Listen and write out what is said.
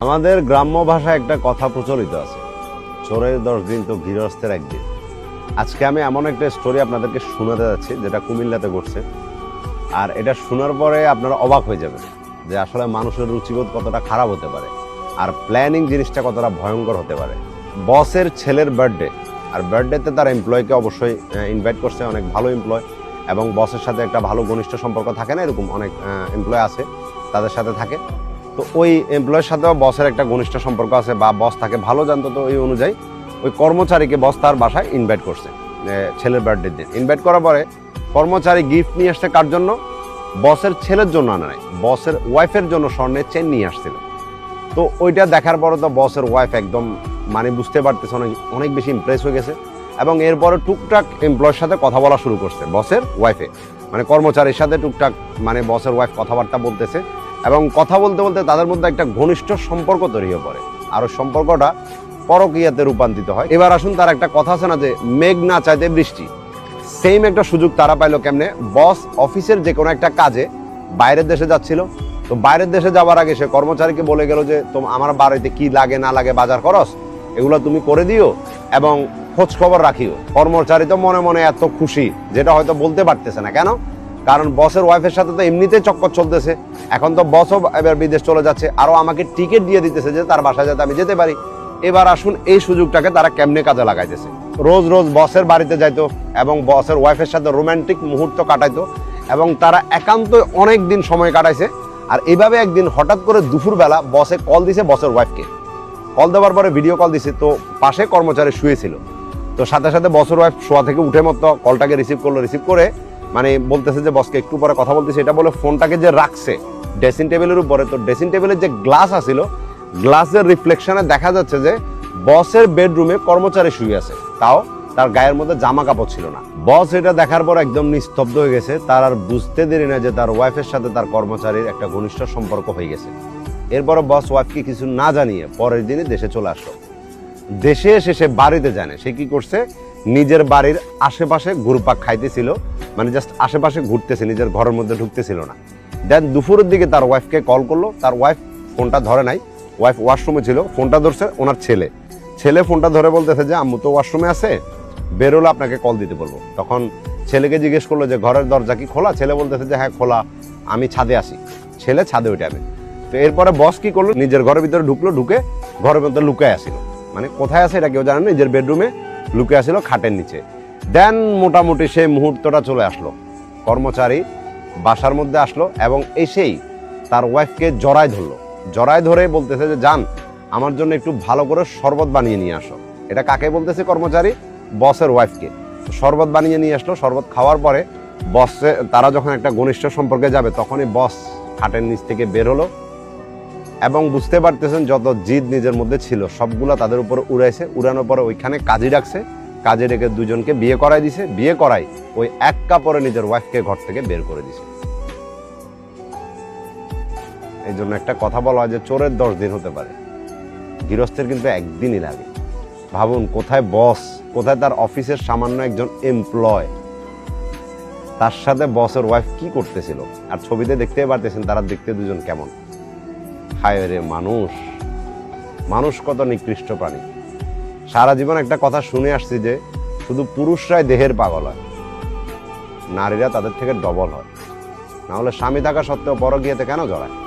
আমাদের গ্রাম্য ভাষায় একটা কথা প্রচলিত আছে। চোরের দশ দিন তো গৃহস্থের একদিন। আজকে আমি এমন একটা স্টোরি আপনাদেরকে শোনাতে যাচ্ছি, যেটা কুমিল্লাতে ঘটছে। আর এটা শোনার পরে আপনারা অবাক হয়ে যাবেন যে আসলে মানুষের রুচিবোধ কতটা খারাপ হতে পারে, আর প্ল্যানিং জিনিসটা কতটা ভয়ঙ্কর হতে পারে। বসের ছেলের বার্থডে আর বার্থডেতে তার এমপ্লয়কে অবশ্যই ইনভাইট করছে, অনেক ভালো এমপ্লয় এবং বসের সাথে একটা ভালো ঘনিষ্ঠ সম্পর্ক থাকে না, এরকম অনেক এমপ্লয় আছে, তাদের সাথে থাকে। তো ওই এমপ্লয়ের সাথেও বসের একটা ঘনিষ্ঠ সম্পর্ক আছে বা বস তাকে ভালো জানতো তো ওই অনুযায়ী ওই কর্মচারীকে বস তার বাসায় ইনভাইট করছে ছেলের বার্থডে দিন ইনভাইট করার পরে কর্মচারী গিফট নিয়ে আসছে কার জন্য? বসের ছেলের জন্য আনা নাই বসের ওয়াইফের জন্য স্বর্ণের চেন নিয়ে আসছিল। তো ওইটা দেখার পরে তো বসের ওয়াইফ একদম মানে বুঝতে পারতেছে অনেক অনেক বেশি ইমপ্রেস হয়ে গেছে। এবং এরপরে টুকটাক এমপ্লয়ের সাথে কথা বলা শুরু করছে বসের ওয়াইফে মানে কর্মচারীর সাথে টুকটাক মানে বসের ওয়াইফ কথাবার্তা বলতেছে। এবং কথা বলতে বলতে তাদের মধ্যে একটা ঘনিষ্ঠ সম্পর্ক তৈরি হয়ে পড়ে। আর সম্পর্কটা পরকীয়াতে রূপান্তরিত হয়। এবার আসুন, তার একটা কথা আছে না যে, মেঘ না চাইতে বৃষ্টি। সেম একটা সুযোগ তারা পাইলো কেমনে? বস অফিসের যে কোনো একটা কাজে বাইরের দেশে যাচ্ছিল। তো বাইরের দেশে যাওয়ার আগে সে কর্মচারীকে বলে গেল যে, তোম, আমার বাড়িতে কি লাগে, না লাগে, বাজার খরচ এগুলো তুমি করে দিও এবং খোঁজ খবর রাখিও। কর্মচারী তো মনে মনে এত খুশি, যেটা হয়তো বলতে পারতেছে না। কেন? কারণ বসের ওয়াইফের সাথে তো এমনিতেই চক্কর চলতেছে। এখন তো বসও এবার বিদেশ চলে যাচ্ছে। আরও আমাকে টিকিট দিয়ে দিতেছে যে তার বাসায় যাতে আমি যেতে পারি। এবার আসুন, এই সুযোগটাকে তারা কেমনে কাজে লাগাইতেছে? রোজ রোজ বসের বাড়িতে যাইতো এবং বসের ওয়াইফের সাথে রোমান্টিক মুহূর্ত কাটাইতো এবং তারা একান্ত অনেক দিন সময় কাটাইছে। আর এইভাবে একদিন হঠাৎ করে দুপুরবেলা বসে কল দিছে বসের ওয়াইফকে কল দেওয়ার পরে ভিডিও কল দিছে, তো পাশে কর্মচারী শুয়েছিল। তো সাথে সাথে বসের ওয়াইফ শোয়া থেকে উঠে মতো কলটাকে রিসিভ করল। রিসিভ করে মানে বলতেছে যে, বসকে একটু পরে কথা বলতেছে। এটা বলে ফোনটাকে যে রাখছে ড্রেসিং টেবিলের উপরে। তো ড্রেসিং টেবিলের যে গ্লাস আছিল গ্লাসের রিফ্লেকশনে দেখা যাচ্ছে যে, বসের বেডরুমে কর্মচারী শুয়ে আছে। তাও তার গায়ের মধ্যে জামা কাপড় ছিল না। বস এটা দেখার পর একদম নিস্তব্ধ হয়ে গেছে। তার আর বুঝতে দেরি না যে, তার ওয়াইফের সাথে তার কর্মচারীর একটা ঘনিষ্ঠ সম্পর্ক হয়ে গেছে। এরপর বস ওয়াইফকে কিছু না জানিয়ে পরের দিনে দেশে চলে আসলো। দেশে এসে সে বাড়িতে জানে। সে কি করছে? নিজের বাড়ির আশেপাশে ঘুরপাক খাইতেছিল। মানে জাস্ট আশেপাশে ঘুরতেছে, নিজের ঘরের মধ্যে ঢুকতেছিল না। দেন দুপুরের দিকে তার ওয়াইফকে কল করল, তার ওয়াইফ ফোনটা ধরে নাই। ওয়াইফ ওয়াশরুমে ছিল, ফোনটা ধরছে ওনার ছেলে। ছেলে ফোনটা ধরে বলতেছে যে, আম্মু তো ওয়াশরুমে আছে, বেরোলে আপনাকে কল দিতে বলব। তখন ছেলেকে জিজ্ঞেস করল যে, ঘরের দরজা কি খোলা? ছেলে বলতেছে যে হ্যাঁ খোলা, আমি ছাদে আসি ছেলে ছাদে উঠে আনে। তো এরপরে বস কি করল? নিজের ঘরের ভিতরে ঢুকলো, ঢুকে ঘরের মধ্যে লুকায় আসিল। মানে কোথায় আছে এটা কেউ জানে না, নিজের বেডরুমে লুকে আসিল খাটের নিচে। দেন মোটামুটি সেই মুহূর্তটা চলে আসলো। কর্মচারী বাসার মধ্যে আসলো এবং এসেই তার ওয়াইফকে জড়ায় ধরলো। জড়ায় ধরে বলতেছে যে যান আমার জন্য একটু ভালো করে শরবত বানিয়ে নিয়ে আসো। এটা কাকে বলতেছে কর্মচারী? বসের ওয়াইফকে শরবত বানিয়ে নিয়ে আসলো। শরবত খাওয়ার পরে বসে, তারা যখন একটা ঘনিষ্ঠ সম্পর্কে যাবে, তখনই বস খাটের নিচ থেকে বের হলো এবং বুঝতে পারতেছেন যত জিদ নিজের মধ্যে ছিল, সবগুলো তাদের উপরে উড়াইছে। উড়ানোর পরে ওইখানে কাজী ডাকছে। কাজে রেখে দুজনকে বিয়ে করাই দিছে। বিয়ে করাই ওই এক কাপড়ে নিজের ওয়াইফকে ঘর থেকে বের করে দিছে। এই জন্য একটা কথা বলা হয় যে চোরের দশ দিন হতে পারে। গৃহস্থের কিন্তু একদিনই লাগে। ভাবুন, কোথায় বস কোথায় তার অফিসের সামান্য একজন এমপ্লয় তার সাথে বসের ওয়াইফ কি করতেছিল? আর ছবিতে দেখতে পারতেছেন তারা দেখতে দুজন কেমন। হায় রে মানুষ। মানুষ কত নিকৃষ্ট প্রাণী। সারা জীবন একটা কথা শুনে আসছি যে শুধু পুরুষরাই দেহের পাগল হয়। নারীরা তাদের থেকে ডবল হয়। না হলে স্বামী থাকা সত্ত্বেও বড় পরকীয়াতে কেন জড়ায়?